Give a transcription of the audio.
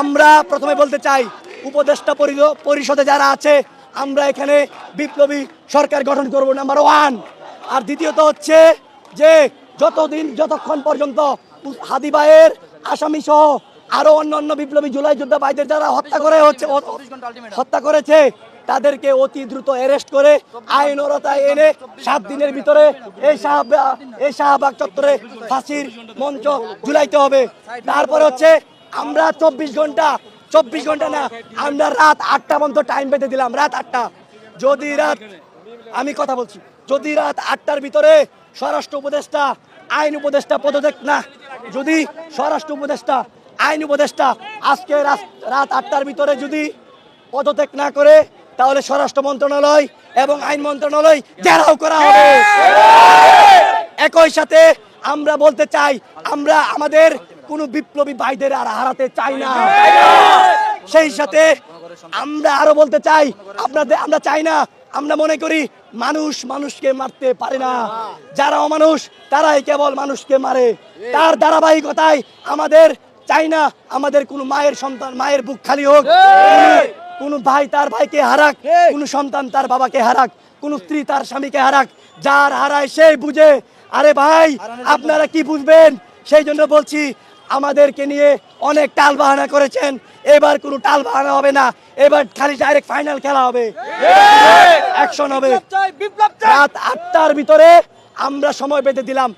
আমরা প্রথমে বলতে চাই, উপদেষ্টা পরি- পরিষদে যারা আছে, আমরা এখানে বিপ্লবী সরকার গঠন করব নাম্বার ওয়ান আর দ্বিতীয়ত হচ্ছে যে, যতদিন, যতক্ষণ পর্যন্ত হাদিবাইয়ের আসামি সহ আরও অন্যান্য বিপ্লবী জুলাই যোদ্ধা ভাইদের যারা হত্যা করে হচ্ছে হত্যা করেছে, তাদেরকে অতি দ্রুত অ্যারেস্ট করে আইনরতায় এনে সাত দিনের ভিতরে এই শাহবাগ এই শাহবাগ চত্বরে ফাঁসির মঞ্চ ঝুলাইতে হবে। তারপরে হচ্ছে আমরা চব্বিশ ঘণ্টা চব্বিশ ঘণ্টা না, আমরা রাত আটটা পর্যন্ত টাইম বেঁধে দিলাম, রাত আটটা। যদি রাত, আমি কথা বলছি, যদি রাত আটটার ভিতরে স্বরাষ্ট্র উপদেষ্টা, আইন উপদেষ্টা পদত্যাগ না, যদি স্বরাষ্ট্র উপদেষ্টা, আইন উপদেষ্টা আজকে রাত- আটটার ভিতরে যদি পদত্যাগ না করে, তাহলে স্বরাষ্ট্র মন্ত্রণালয় এবং আইন মন্ত্রণালয় ঘেরাও করা হবে। একই সাথে আমরা বলতে চাই, আমরা আমাদের কোনো বিপ্লবী ভাইদের আর হারাতে চাই না। সেই সাথে আমরা আরও বলতে চাই আপনাদের আমরা চাই না, আমরা মনে করি মানুষ মানুষকে মারতে পারে না। যারা অমানুষ, তারাই কেবল মানুষকে মারে। তার ধারাবাহিকতায় আমাদের চাই না, আমাদের কোনো মায়ের সন্তান, মায়ের বুক খালি হোক। কোনো- ভাই তার ভাইকে হারাক, কোনো সন্তান তার বাবাকে হারাক, কোন স্ত্রী তার স্বামীকে হারাক। যার হারায় সেই বুঝে, আরে ভাই, আপনারা কি বুঝবেন? সেই জন্য বলছি আমাদেরকে নিয়ে অনেক টাল বাহানা করেছেন। এবার কোনো টাল বাহানা হবে না। এবার খালি ডাইরেক্ট ফাইনাল খেলা হবে। অ্যাকশন হবে। রাত আটটার ভিতরে আমরা সময় বেঁধে দিলাম।